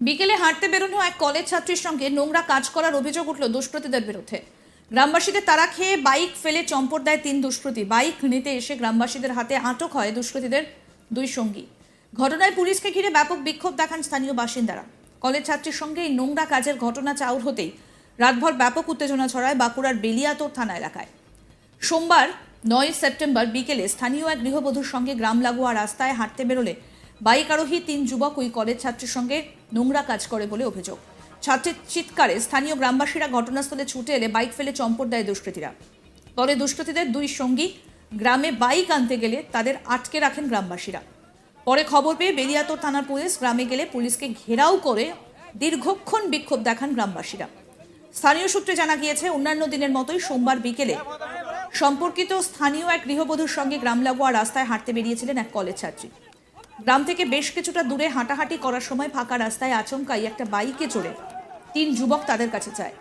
বিকেলে হাঁটতে বেরোনো এক কলেজ ছাত্রীর সঙ্গে নোংরা কাজ করার অভিযোগ উঠল দুষ্কৃতীদের বিরুদ্ধে। গ্রামবাসীদের তারা খেয়ে বাইক ফেলে চম্পট দেয় তিন দুষ্কৃতী। বাইক নিতে এসে গ্রামবাসীদের হাতে আটক হয় দুষ্কৃতীদের দুই সঙ্গী। ঘটনায় পুলিশকে ঘিরে ব্যাপক বিক্ষোভ দেখান স্থানীয় বাসিন্দারা। কলেজ ছাত্রীর সঙ্গে এই নোংরা কাজের ঘটনা চাউর হতেই রাতভর ব্যাপক উত্তেজনা ছড়ায় বাঁকুড়ার বেলিয়াতোর থানা এলাকায়। সোমবার নয় সেপ্টেম্বর বিকেলে স্থানীয় এক গৃহবধূর সঙ্গে গ্রাম লাগোয়া রাস্তায় হাঁটতে বেরোলে বাইক আরোহী তিন যুবক ওই কলেজ ছাত্রীর সঙ্গে নোংরা কাজ করে বলে অভিযোগ। ছাত্রের চিৎকারে স্থানীয় গ্রামবাসীরা ঘটনাস্থলে ছুটে এলে বাইক ফেলে চম্পট দেয় দুষ্কৃতীরা। পরে দুষ্কৃতীদের দুই সঙ্গী গ্রামে বাইক আনতে গেলে তাদের আটকে রাখেন গ্রামবাসীরা। পরে খবর পেয়ে বেলিয়াতোর থানার পুলিশ গ্রামে গেলে পুলিশকে ঘেরাও করে দীর্ঘক্ষণ বিক্ষোভ দেখান গ্রামবাসীরা। স্থানীয় সূত্রে জানা গিয়েছে, অন্যান্য দিনের মতোই সোমবার বিকেলে সম্পর্কিত স্থানীয় এক গৃহবধূর সঙ্গে গ্রাম লাগোয়া রাস্তায় হাঁটতে বেরিয়েছিলেন এক কলেজ ছাত্রী। গ্রাম থেকে বেশ কিছুটা দূরে হাঁটাহাঁটি করার সময় ফাঁকা রাস্তায় আচমকাই একটা বাইকে চড়ে তিন যুবক তাদের কাছে চায়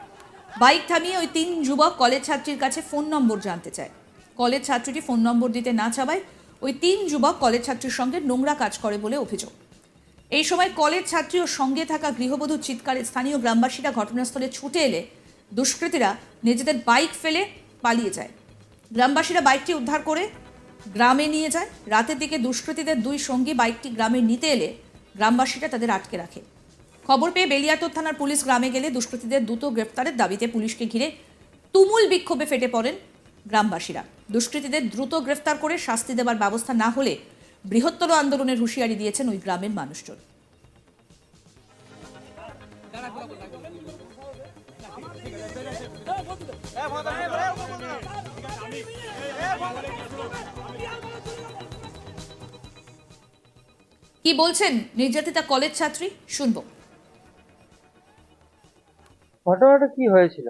বাইক থামিয়ে ওই তিন যুবক কলেজ ছাত্রীর কাছে ফোন নম্বর জানতে চায়। কলেজ ছাত্রীটি ফোন নম্বর দিতে না চাওয়ায় ওই তিন যুবক কলেজ ছাত্রীর সঙ্গে নোংরা কাজ করে বলে অভিযোগ। এই সময় কলেজ ছাত্রী ও সঙ্গে থাকা গৃহবধূ চিৎকারে স্থানীয় গ্রামবাসীরা ঘটনাস্থলে ছুটে এলে দুষ্কৃতীরা নিজেদের বাইক ফেলে পালিয়ে যায়। গ্রামবাসীরা বাইকটি উদ্ধার করে গ্রামে নিয়ে যায়। রাতের দিকে দুষ্কৃতীদের দুই সঙ্গী বাইকটি গ্রামে নিতে এলে গ্রামবাসীরা তাদের আটকে রাখে। খবর পেয়ে বেলিয়াতোর থানার পুলিশ গ্রামে গেলে দুষ্কৃতীদের দ্রুত গ্রেপ্তারের দাবিতে পুলিশকে ঘিরে তুমুল বিক্ষোভে ফেটে পড়েন গ্রামবাসীরা। দুষ্কৃতীদের দ্রুত গ্রেফতার করে শাস্তি দেবার ব্যবস্থা না হলে বৃহত্তর আন্দোলনের হুঁশিয়ারি দিয়েছেন ওই গ্রামের মানুষজন। কি বলছেন নির্যাতিতা কলেজ ছাত্রী? শুনব। ঘটনাটা কি হয়েছিল?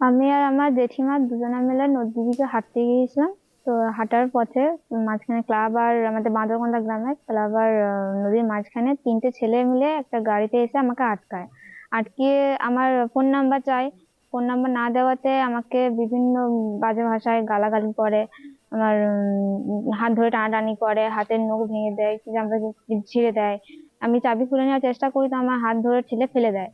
আমি আর আমার জেঠিমা দুজনে মিলে নদীর দিকে হাঁটতে গিয়েছিলাম। তো হাঁটার পথে মাঝখানে ক্লাব আর আমাদের বাঁদরকন্দা গ্রামে ক্লাব আর নদীর মাঝখানে তিনটে ছেলে মিলে একটা গাড়িতে এসে আমাকে আটকায়। আটকিয়ে আমার ফোন নাম্বার চাই। ফোন নাম্বার না দেওয়াতে আমাকে বিভিন্ন বাজে ভাষায় গালাগালি করে, আমার হাত ধরে টানাটানি করে, হাতের নখ ভেঙে দেয় জামা ছিঁড়ে দেয়। আমি চাবি খুলে নেওয়ার চেষ্টা করি তো আমার হাত ধরে ঠেলে ফেলে দেয়।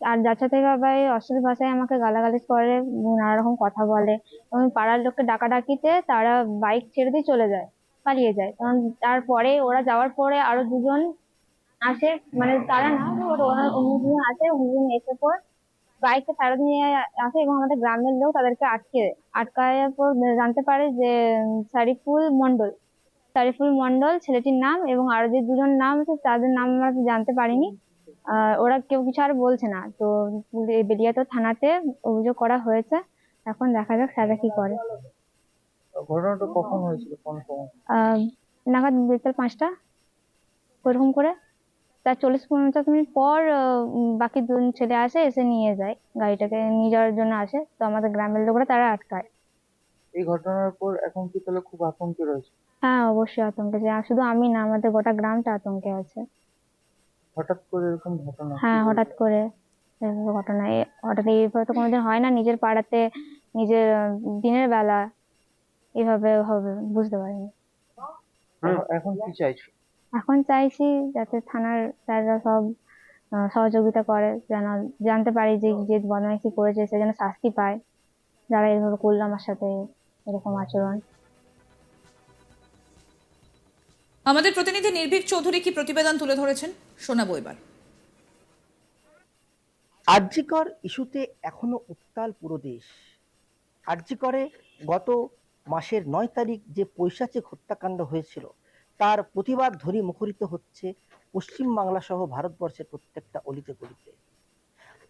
আর যার সাথে এই অশ্লীল ভাষায় আমাকে গালাগালি করে, নানা রকম কথা বলে। এবং পাড়ার লোককে ডাকাডাকিতে তারা বাইক ছেড়ে দিয়ে চলে যায়, পালিয়ে যায়। কারণ তারপরে ওরা যাওয়ার পরে আরও দুজন আসে মানে তারা না অন্য দুজন আসে অন্যজন এসে পর বাইকটা ফেরত নিয়ে আসে এবং আমাদের গ্রামের লোক তাদেরকে আটকে। আটকানোর পর জানতে পারে যে উম, সারিফুল মন্ডল সারিফুল মন্ডল ছেলেটির নাম এবং আরও যে দুজন নাম আছে তাদের নাম আমরা জানতে পারিনি। আহ ওরা কেউ কিছু আর বলছে না। তো বেলিয়াতো থানাতে অভিযোগ করা হয়েছে। এখন দেখা যাক স্যাররা কি করে। ঘটনাটা কখন হয়েছিল? কোন সময়? আহ নাগাদ বিকেল পাঁচটা ওরকম করে। তার চল্লিশ পঞ্চাশ মিনিট পর বাকি দুজন ছেলে আসে এসে নিয়ে যায়। গাড়িটাকে নিয়ে যাওয়ার জন্য আসে। তো আমাদের গ্রামের লোকরা তারা আটকায়। এই ঘটনার পর এখন কি তাহলে খুব আতঙ্কে রয়েছে? হ্যাঁ অবশ্যই আতঙ্কে যে শুধু আমি না আমাদের গোটা গ্রামটা আতঙ্কে আছে। হঠাৎ করে এরকম ঘটনা? হ্যাঁ হঠাৎ করে এরকম ঘটনা। হঠাৎ এইভাবে তো কোনোদিন হয় না নিজের পাড়াতে নিজের দিনের বেলা। এভাবে হবে বুঝতে পারিনি। এখন- এখন কি চাইছো? এখন চাইছি যাতে থানার স্যাররা সব সহযোগিতা করে যেন জানতে পারি যে যে বদমাইশি করেছে সে যেন শাস্তি পায়। যারা এভাবে করল আমার সাথে এরকম আচরণ। আমাদের প্রতিনিধি নির্ভীক চৌধুরী কি প্রতিবেদন তুলে ধরেছেন? শোনাবো এবার। আর্যিকর ইস্যুতে এখনও উত্তাল পুরো দেশ। আর্যিকরে গত মাসের নয় তারিখ যে পৈশাচিক হত্যাকাণ্ড হয়েছিল তার প্রতিবাদ ধ্বনি মুখরিত হচ্ছে পশ্চিম বাংলা সহ ভারতবর্ষের প্রত্যেকটা অলিতে গলিতে।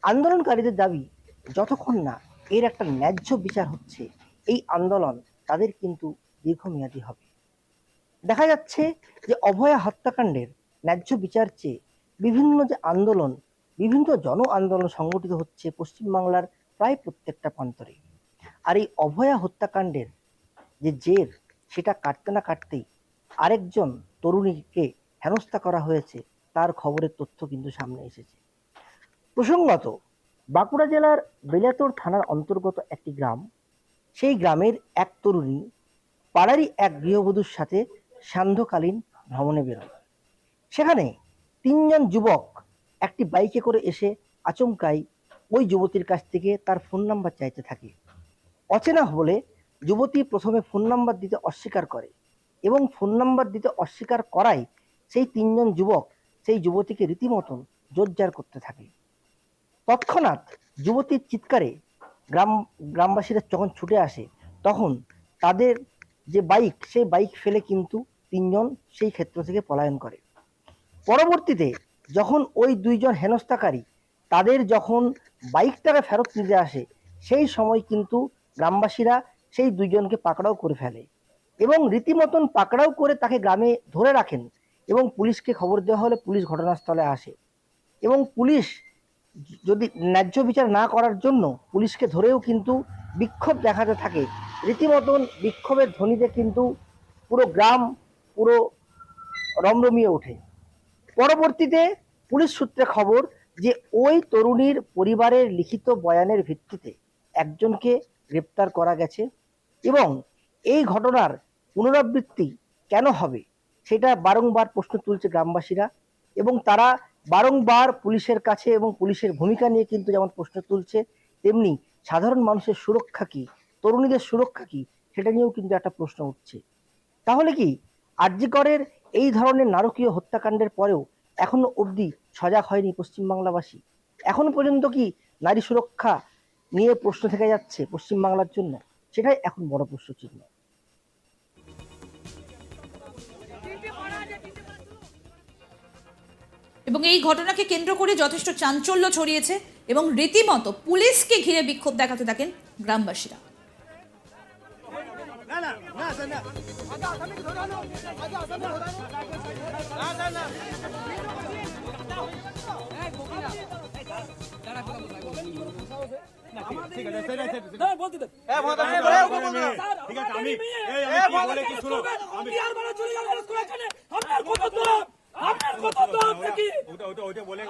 আন্দোলনকারীদের দাবি, যতক্ষণ না এর একটা ন্যায্য বিচার হচ্ছে, এই আন্দোলন তাদের কিন্তু দীর্ঘমেয়াদী হবে। দেখা যাচ্ছে যে অভয়া হত্যাকাণ্ডের ন্যায্য বিচার চেয়ে বিভিন্ন যে আন্দোলন, বিভিন্ন জন আন্দোলন সংগঠিত হচ্ছে পশ্চিমবাংলার প্রায় প্রত্যেকটা প্রান্তরে। আর এই অভয়া হত্যাকাণ্ডের যে জের, সেটা কাটতে না কাটতেই আরেকজন তরুণীকে হেনস্থা করা হয়েছে, তার খবরের তথ্য কিন্তু সামনে এসেছে। প্রসঙ্গত, বাঁকুড়া জেলার বেলাতোর থানার অন্তর্গত একটি গ্রাম, সেই গ্রামের এক তরুণী পাড়ারই এক গৃহবধূর সাথে সান্ধ্যকালীন ভ্রমণে বেরোয়। সেখানে তিনজন যুবক একটি বাইকে করে এসে আচমকাই ওই যুবতীর কাছ থেকে তার ফোন নাম্বার চাইতে থাকে। অচেনা বলে যুবতী প্রথমে ফোন নাম্বার দিতে অস্বীকার করে। এবং ফোন নাম্বার দিতে অস্বীকার করায় সেই তিনজন যুবক সেই যুবতীকে রীতিমতন জোরজার করতে থাকে। তৎক্ষণাৎ যুবতীর চিৎকারে গ্রাম, গ্রামবাসীরা যখন ছুটে আসে, তখন তাদের যে বাইক সেই বাইক ফেলে কিন্তু তিনজন সেই ক্ষেত্র থেকে পলায়ন করে। পরবর্তীতে যখন ওই দুইজন হেনস্থাকারী তাদের যখন বাইকটাকে ফেরত নিতে আসে, সেই সময় কিন্তু গ্রামবাসীরা সেই দুইজনকে পাকড়াও করে ফেলে। এবং রীতিমতন পাকড়াও করে তাকে গ্রামে ধরে রাখেন এবং পুলিশকে খবর দেওয়া হলে পুলিশ ঘটনাস্থলে আসে। এবং পুলিশ যদি ন্যায্য বিচার না করার জন্য পুলিশকে ধরেও কিন্তু বিক্ষোভ দেখাতে থাকে, রীতিমতন বিক্ষোভের ধ্বনিতে কিন্তু পুরো গ্রাম পুরো রমরমিয়ে ওঠে। পরবর্তীতে পুলিশ সূত্রে খবর যে ওই তরুণীর পরিবারের লিখিত বয়ানের ভিত্তিতে একজনকে গ্রেপ্তার করা গেছে এবং এই ঘটনার পুনরাবৃত্তি কেন হবে? সেটা বারংবার প্রশ্ন তুলছে গ্রামবাসীরা এবং তারা বারংবার পুলিশের কাছে এবং পুলিশের ভূমিকা নিয়ে কিন্তু যেমন প্রশ্ন তুলছে, তেমনি সাধারণ মানুষের সুরক্ষা কি, তরুণীদের সুরক্ষা কি, সেটা নিয়েও কিন্তু একটা প্রশ্ন উঠছে। তাহলে কি আরজিকরের এই ধরনের নারকীয় হত্যাকাণ্ডের পরেও এখনও অবধি সজাগ হয়নি পশ্চিমবাংলাবাসী? এখনও পর্যন্ত কি নারী সুরক্ষা নিয়ে প্রশ্ন থেকে যাচ্ছে পশ্চিমবাংলার জন্য? সেটাই এখন বড় প্রশ্ন এবং এই ঘটনাকে কেন্দ্র করে যথেষ্ট চাঞ্চল্য ছড়িয়েছে এবং রীতিমতো পুলিশকে ঘিরে বিক্ষোভ দেখাতে থাকেন গ্রামবাসীরা। ঠিক আছে আমি কি? ওটা ওটা ওটা বলে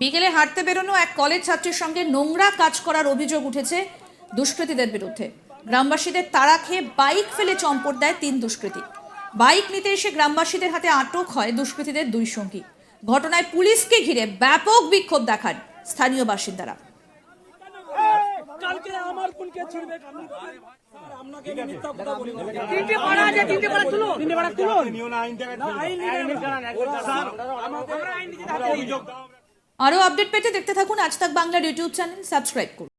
বিকেলে হাঁটতে বেরোনো এক কলেজ ছাত্রীর সঙ্গে নোংরা কাজ করার অভিযোগ উঠেছে দুষ্কৃতীদের বিরুদ্ধে। গ্রামবাসীদের তাড়া খেয়ে বাইক ফেলে চম্পট দেয় তিন দুষ্কৃতী। বাইক নিতে এসে গ্রামবাসীদের হাতে আটক হয় দুষ্কৃতীদের দুই সঙ্গী। ঘটনায় পুলিশকে ঘিরে ব্যাপক বিক্ষোভ দেখান স্থানীয় বাসিন্দারা। কালকে আমার বোনকে ছিড়বে আপনাকে মিথ্যা কথা বলি তিনটে পাড়া আছে তিনটে পাড়া তুলো তিনটে পাড়া তুলো নিও না আইন থেকে আইন স্যার আমরা অভিযোগ দাও আরও আপডেট পেতে দেখতে থাকুন আজ তাক বাংলার ইউটিউব চ্যানেল। সাবস্ক্রাইব করুন।